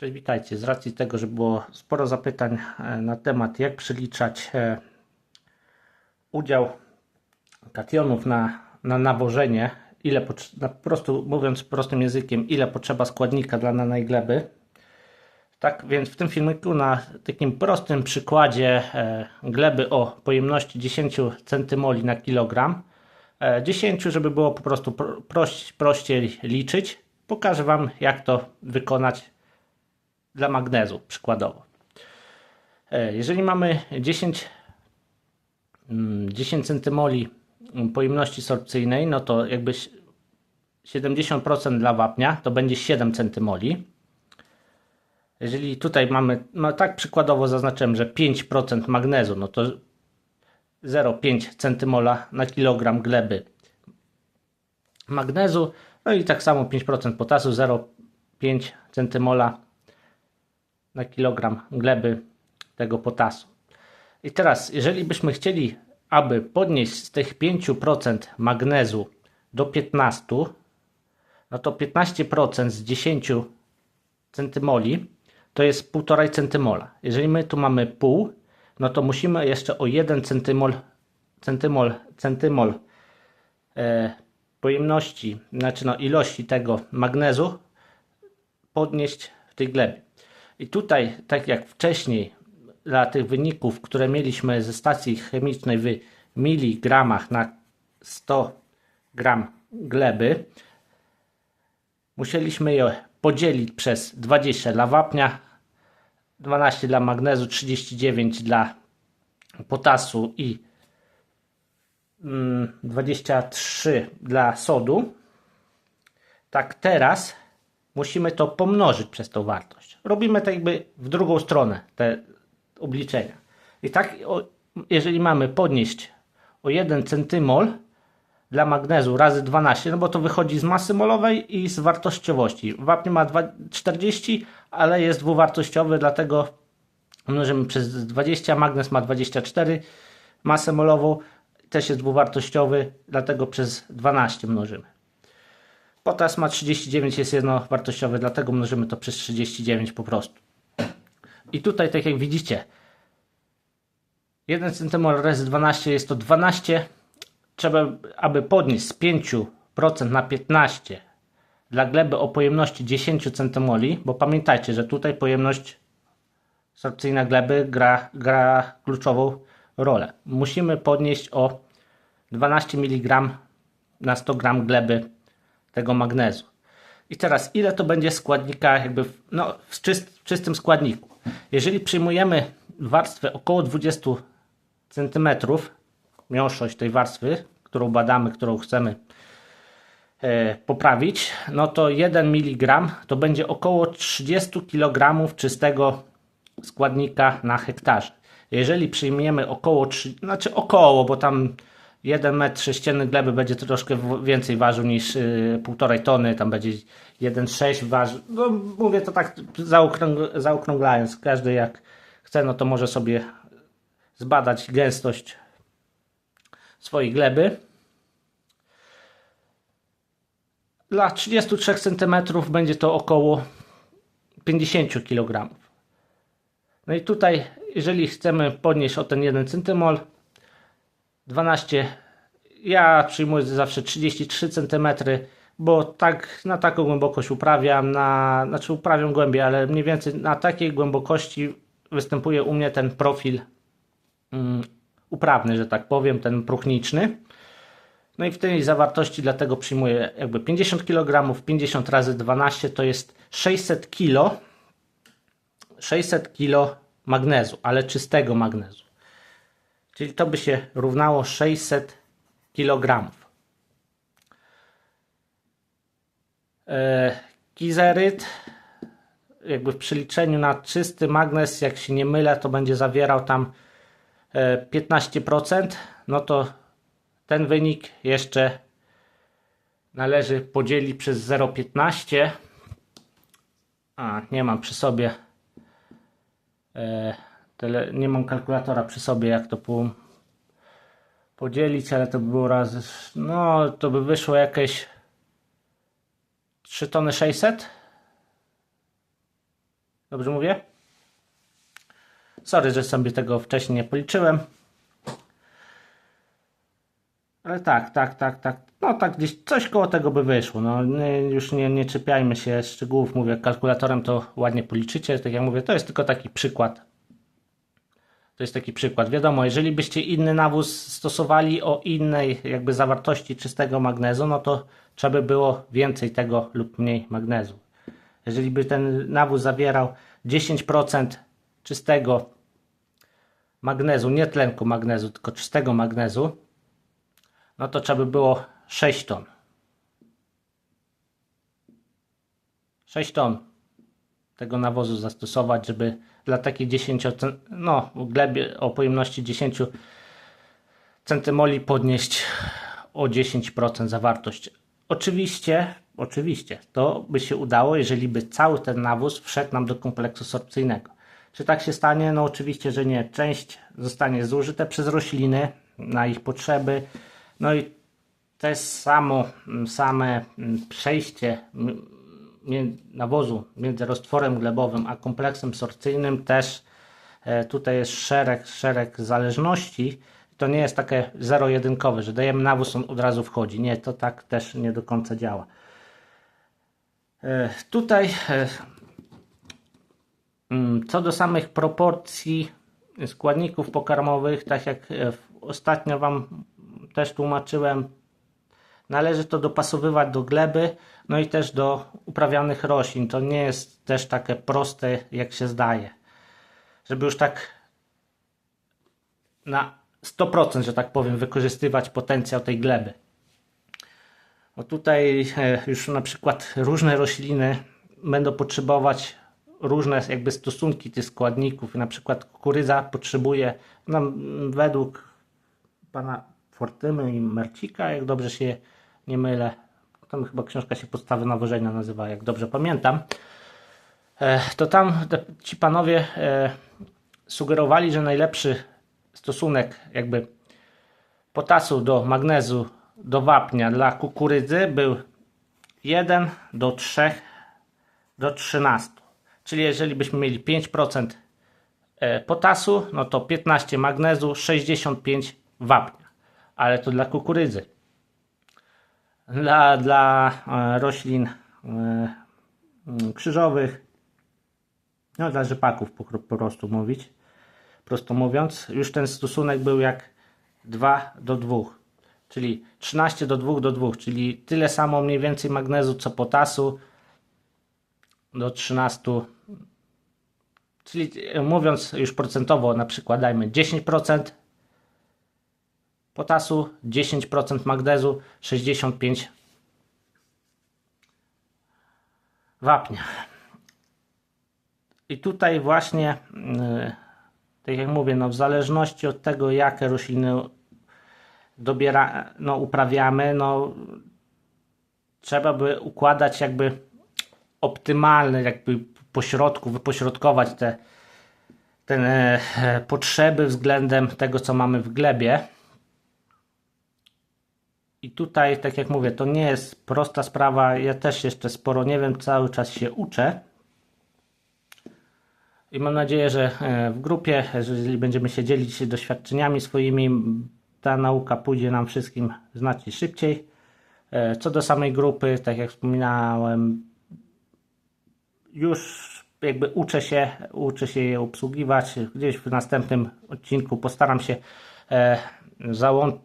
Cześć, witajcie. Z racji tego, że było sporo zapytań e, na temat, jak przeliczać e, udział kationów na, na nawożenie, ile na, po prostu mówiąc prostym językiem, ile potrzeba składnika dla danej gleby. Tak więc w tym filmiku na takim prostym przykładzie e, gleby o pojemności 10 centymoli na kilogram, e, 10, żeby było po prostu pro, proś, prościej liczyć, pokażę Wam jak to wykonać dla magnezu przykładowo. E, Jeżeli mamy 10, mm, 10 centymoli pojemności sorpcyjnej, no to jakby 70% dla wapnia to będzie 7 centymoli. Jeżeli tutaj mamy, no tak przykładowo zaznaczyłem, że 5% magnezu, no to 0,5 centymola na kilogram gleby magnezu, no i tak samo 5% potasu, 0,5 centymola na kilogram gleby tego potasu. I teraz, jeżeli byśmy chcieli, aby podnieść z tych 5% magnezu do 15, no to 15% z 10 centymoli to jest 1,5 centymola. Jeżeli my tu mamy pół, no to musimy jeszcze o 1 centymol, centymol, centymol e, pojemności, znaczy no ilości tego magnezu podnieść w tej glebie. I tutaj, tak jak wcześniej, dla tych wyników, które mieliśmy ze stacji chemicznej w miligramach na 100 gram gleby, musieliśmy je podzielić przez 20 dla wapnia, 12 dla magnezu, 39 dla potasu i mm, 23 dla sodu. Tak teraz musimy to pomnożyć przez tą wartość. Robimy to jakby w drugą stronę te obliczenia. I tak, jeżeli mamy podnieść o 1 centymol dla magnezu razy 12, no bo to wychodzi z masy molowej i z wartościowości. Wapń ma 2 40, ale jest dwuwartościowy, dlatego mnożymy przez 20, magnez ma 24 masę molową, też jest dwuwartościowy, dlatego przez 12 mnożymy. Potas ma 39, jest jednowartościowy, dlatego mnożymy to przez 39 po prostu. I tutaj, tak jak widzicie, 1 cm razy 12 jest to 12. Trzeba, aby podnieść z 5% na 15 dla gleby o pojemności 10 cm, bo pamiętajcie, że tutaj pojemność sorpcyjna gleby gra, gra kluczową rolę. Musimy podnieść o 12 mg na 100 g gleby tego magnezu. I teraz ile to będzie składnika jakby w, no, w, czyst, w czystym składniku. Jeżeli przyjmujemy warstwę około 20 cm, miąższość tej warstwy, którą badamy, którą chcemy e, poprawić, no to 1 mg to będzie około 30 kg czystego składnika na hektarze. Jeżeli przyjmiemy około, 3, znaczy około, bo tam 1 metr sześcienny gleby będzie troszkę więcej ważył niż y, 1,5 tony, tam będzie 1,6 waży. No, mówię to tak zaokrąg- zaokrąglając. Każdy jak chce, no to może sobie zbadać gęstość swojej gleby. Dla 33 cm będzie to około 50 kg. No i tutaj, jeżeli chcemy podnieść o ten 1 cm, 12, ja przyjmuję zawsze 33 cm, bo tak na taką głębokość uprawiam, na, znaczy uprawiam głębiej, ale mniej więcej na takiej głębokości występuje u mnie ten profil mm, uprawny, że tak powiem, ten próchniczny. No i w tej zawartości dlatego przyjmuję jakby 50 kg, 50 razy 12 to jest 600 kg, 600 kg magnezu, ale czystego magnezu. Czyli to by się równało 600 kg. E, Kizeryt, jakby w przeliczeniu na czysty magnez, jak się nie mylę, to będzie zawierał tam e, 15%. No to ten wynik jeszcze należy podzielić przez 0,15. A, nie mam przy sobie. Tyle, nie mam kalkulatora przy sobie, jak to po, podzielić, ale to by było razy. No, to by wyszło jakieś 3 tony 600. Dobrze mówię? Sorry, że sobie tego wcześniej nie policzyłem. Ale tak, tak, tak, tak. No tak gdzieś coś koło tego by wyszło. No nie, już nie, nie czepiajmy się szczegółów. Mówię, kalkulatorem to ładnie policzycie. Tak jak mówię, to jest tylko taki przykład. To jest taki przykład. Wiadomo, jeżeli byście inny nawóz stosowali o innej jakby zawartości czystego magnezu, no to trzeba by było więcej tego lub mniej magnezu. Jeżeli by ten nawóz zawierał 10% czystego magnezu, nie tlenku magnezu, tylko czystego magnezu, no to trzeba by było 6 ton. 6 ton tego nawozu zastosować, żeby dla takiej 10 cen- no, glebie o pojemności 10 centymoli podnieść o 10% zawartość. Oczywiście, oczywiście, to by się udało, jeżeli by cały ten nawóz wszedł nam do kompleksu sorpcyjnego. Czy tak się stanie? No oczywiście, że nie. Część zostanie zużyte przez rośliny na ich potrzeby. No i jest samo, same przejście nawozu między roztworem glebowym a kompleksem sorcyjnym też e, tutaj jest szereg, szereg zależności. To nie jest takie zero-jedynkowe, że dajemy nawóz, on od razu wchodzi. Nie, to tak też nie do końca działa. E, Tutaj e, mm, co do samych proporcji składników pokarmowych, tak jak ostatnio Wam też tłumaczyłem, należy to dopasowywać do gleby, no i też do uprawianych roślin. To nie jest też takie proste, jak się zdaje. Żeby już tak na 100%, że tak powiem, wykorzystywać potencjał tej gleby. Bo tutaj e, już na przykład różne rośliny będą potrzebować różne jakby stosunki tych składników. Na przykład kukurydza potrzebuje, no, m, według pana Fortymy i Mercika, jak dobrze się nie mylę, tam chyba książka się Podstawy nawożenia nazywa, jak dobrze pamiętam, e, to tam ci panowie e, sugerowali, że najlepszy stosunek jakby potasu do magnezu do wapnia dla kukurydzy był 1 do 3 do 13. Czyli jeżeli byśmy mieli 5% e, potasu, no to 15 magnezu, 65 wapnia. Ale to dla kukurydzy. Dla, dla e, roślin e, krzyżowych, no dla rzepaków po, po prostu mówić, prosto mówiąc, już ten stosunek był jak 2 do 2, czyli 13 do 2 do 2, czyli tyle samo mniej więcej magnezu co potasu do 13, czyli e, mówiąc już procentowo, na przykład dajmy 10% potasu, 10% magnezu, 65 wapnia. I tutaj właśnie, yy, tak jak mówię, no w zależności od tego, jakie rośliny dobiera, no, uprawiamy, no trzeba by układać jakby optymalny, jakby pośrodku, wypośrodkować te, te e, potrzeby względem tego, co mamy w glebie. I tutaj, tak jak mówię, to nie jest prosta sprawa. Ja też jeszcze sporo nie wiem, cały czas się uczę. I mam nadzieję, że e, w grupie, jeżeli będziemy się dzielić doświadczeniami swoimi, ta nauka pójdzie nam wszystkim znacznie szybciej. E, Co do samej grupy, tak jak wspominałem, już jakby uczę się, uczę się je obsługiwać. Gdzieś w następnym odcinku postaram się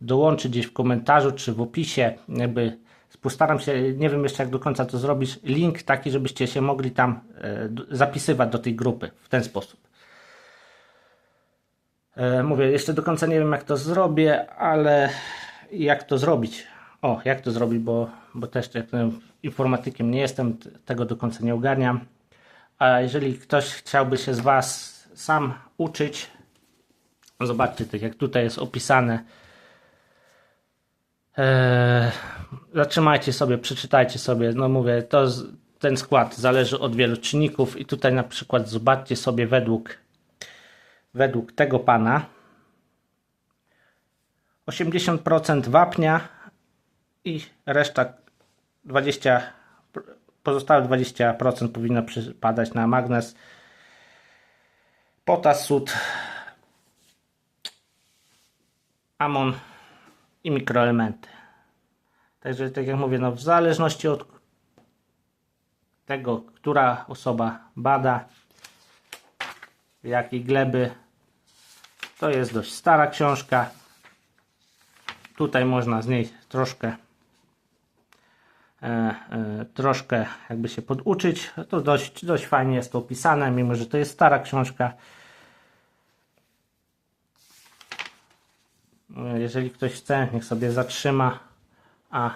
dołączyć gdzieś w komentarzu czy w opisie, jakby postaram się, nie wiem jeszcze jak do końca to zrobić, link taki, żebyście się mogli tam e, zapisywać do tej grupy w ten sposób. E, Mówię, jeszcze do końca nie wiem jak to zrobię, ale jak to zrobić? O, jak to zrobić, bo, bo też jak powiem, informatykiem nie jestem, tego do końca nie ogarniam. A jeżeli ktoś chciałby się z Was sam uczyć, zobaczcie, tak jak tutaj jest opisane. Eee, zatrzymajcie sobie, przeczytajcie sobie. No mówię, to ten skład zależy od wielu czynników i tutaj na przykład zobaczcie sobie według według tego pana 80% wapnia i reszta 20 pozostałe 20% powinno przypadać na magnez potas, sód, amon i mikroelementy. Także tak jak mówię, no w zależności od tego, która osoba bada, jakiej gleby, to jest dość stara książka. Tutaj można z niej troszkę e, e, troszkę jakby się poduczyć. To dość, dość fajnie jest to opisane, mimo że to jest stara książka. Jeżeli ktoś chce, niech sobie zatrzyma. A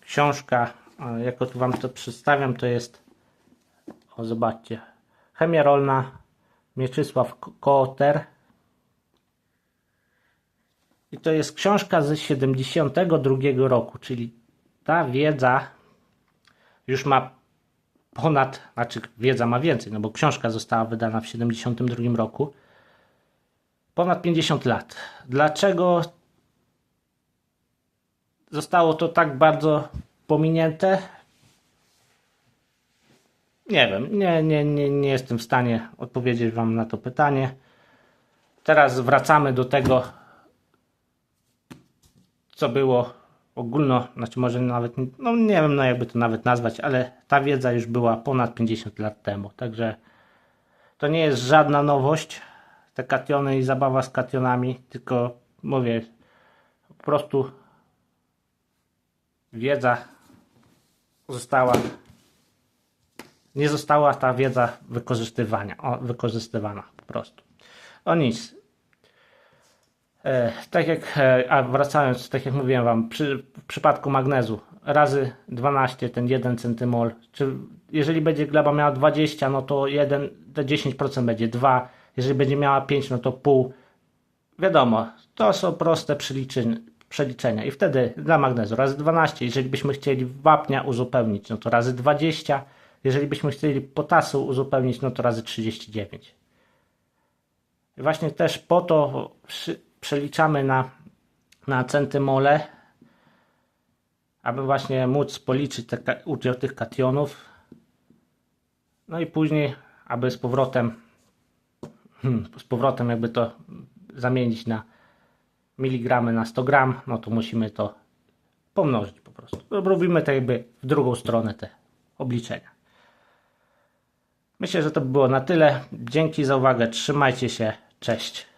książka, e, jako tu Wam to przedstawiam, to jest, o zobaczcie, Chemia rolna, Mieczysław Ko- Koter. I to jest książka ze 72 roku, czyli ta wiedza już ma ponad, znaczy wiedza ma więcej, no bo książka została wydana w 72 roku. Ponad 50 lat. Dlaczego zostało to tak bardzo pominięte? Nie wiem, nie, nie, nie, nie jestem w stanie odpowiedzieć Wam na to pytanie. Teraz wracamy do tego, co było ogólno, znaczy może nawet, no nie wiem, no jakby to nawet nazwać, ale ta wiedza już była ponad 50 lat temu, także to nie jest żadna nowość, te kationy i zabawa z kationami, tylko mówię, po prostu wiedza została, nie została ta wiedza wykorzystywania, o, wykorzystywana po prostu. O nic, E, tak jak, e, a wracając, tak jak mówiłem Wam, przy, w przypadku magnezu razy 12 ten 1 centymol, czy jeżeli będzie gleba miała 20, no to 1, to 10% będzie 2, jeżeli będzie miała 5, no to pół. Wiadomo, to są proste przeliczenia, i wtedy dla magnezu razy 12, jeżeli byśmy chcieli wapnia uzupełnić, no to razy 20, jeżeli byśmy chcieli potasu uzupełnić, no to razy 39. I właśnie też po to przeliczamy na, na centymole, aby właśnie móc policzyć te, udział tych kationów. No i później, aby z powrotem, hmm, z powrotem jakby to zamienić na miligramy na 100 gram, no to musimy to pomnożyć po prostu. Robimy tak jakby w drugą stronę te obliczenia. Myślę, że to by było na tyle. Dzięki za uwagę. Trzymajcie się. Cześć.